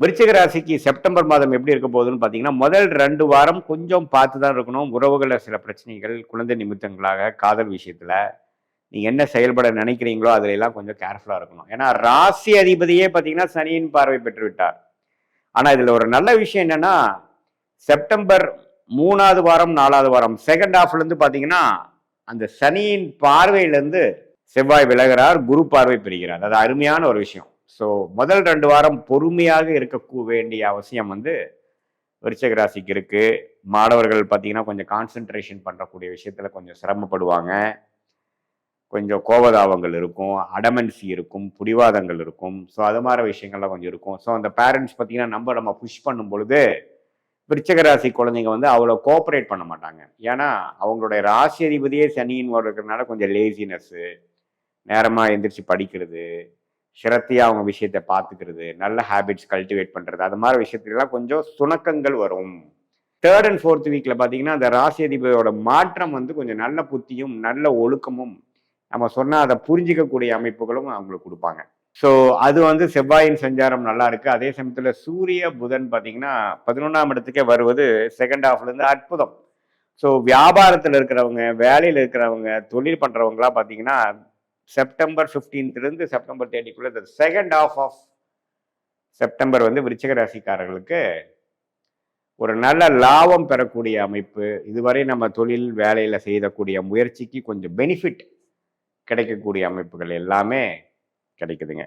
விருச்சிக ராசிக்கு செப்டம்பர் மாதம் எப்படி இருக்க போகுதுன்னு பார்த்தீங்கன்னா முதல் ரெண்டு வாரம் கொஞ்சம் பார்த்து தான் இருக்கணும். உறவுகளில் சில பிரச்சனைகள் குழந்தை நிமித்தங்களாக காதல் விஷயத்தில் நீங்கள் என்ன செயல்பட நினைக்கிறீங்களோ அதுல எல்லாம் கொஞ்சம் கேர்ஃபுல்லாக இருக்கணும். ஏன்னா ராசி அதிபதியே பார்த்தீங்கன்னா சனியின் பார்வை பெற்றுவிட்டார். ஆனால் இதில் ஒரு நல்ல விஷயம் என்னன்னா செப்டம்பர் மூணாவது வாரம் நாலாவது வாரம் செகண்ட் ஹாஃப்லேருந்து பார்த்தீங்கன்னா அந்த சனியின் பார்வையிலேருந்து செவ்வாய் விலகிறார் குரு பார்வை பெறுகிறார். அது அருமையான ஒரு விஷயம். ஸோ முதல் ரெண்டு வாரம் பொறுமையாக இருக்க கூ- வேண்டிய அவசியம் வந்து விருச்சக ராசிக்கு இருக்கு. மாணவர்கள் பார்த்தீங்கன்னா கொஞ்சம் கான்சென்ட்ரேஷன் பண்ணக்கூடிய விஷயத்துல கொஞ்சம் சிரமப்படுவாங்க. கொஞ்சம் கோபதாபங்கள் இருக்கும் அடமன்சி இருக்கும் புடிவாதங்கள் இருக்கும். ஸோ அது மாதிரி விஷயங்கள்லாம் கொஞ்சம் இருக்கும். ஸோ அந்த பேரண்ட்ஸ் பார்த்தீங்கன்னா நம்ம நம்ம புஷ் பண்ணும் பொழுது விருச்சிக ராசி குழந்தைங்க வந்து அவ்வளோ கோஆப்ரேட் பண்ண மாட்டாங்க. ஏன்னா அவங்களுடைய ராசி அதிபதியே சனியின் இருக்கிறதுனால கொஞ்சம் லேசினஸ்ஸு நேரமாக எந்திரிச்சு படிக்கிறது சிரத்தையாக அவங்க விஷயத்தை பார்த்துக்கிறது நல்ல ஹேபிட்ஸ் கல்டிவேட் பண்ணுறது அது மாதிரி விஷயத்துலலாம் கொஞ்சம் சுணக்கங்கள் வரும். தேர்ட் அண்ட் ஃபோர்த் வீக்கில் பார்த்தீங்கன்னா அந்த ராசி அதிபதியோட மாற்றம் வந்து கொஞ்சம் நல்ல புத்தியும் நல்ல ஒழுக்கமும் நம்ம சொன்னால் அதை புரிஞ்சிக்கக்கூடிய அமைப்புகளும் அவங்களுக்கு கொடுப்பாங்க. ஸோ அது வந்து செவ்வாயின் சஞ்சாரம் நல்லா இருக்குது அதே சமயத்தில் சூரிய புதன் பார்த்தீங்கன்னா பதினொன்றாம் இடத்துக்கே வருவது செகண்ட் ஹாஃப்லேருந்து அற்புதம். ஸோ வியாபாரத்தில் இருக்கிறவங்க வேலையில் இருக்கிறவங்க தொழில் பண்ணுறவங்களாம் பார்த்தீங்கன்னா செப்டம்பர் 15th இருந்து செப்டம்பர் தேர்ட்டிக்குள்ள இந்த செகண்ட் ஆஃப் ஆஃப் செப்டம்பர் வந்து விருச்சிக ராசிக்காரர்களுக்கு ஒரு நல்ல லாபம் பெறக்கூடிய அமைப்பு. இதுவரை நம்ம தொழில் வேலையில் செய்யக்கூடிய முயற்சிக்கு கொஞ்சம் பெனிஃபிட் கிடைக்கக்கூடிய அமைப்புகள் எல்லாமே கிடைக்குதுங்க.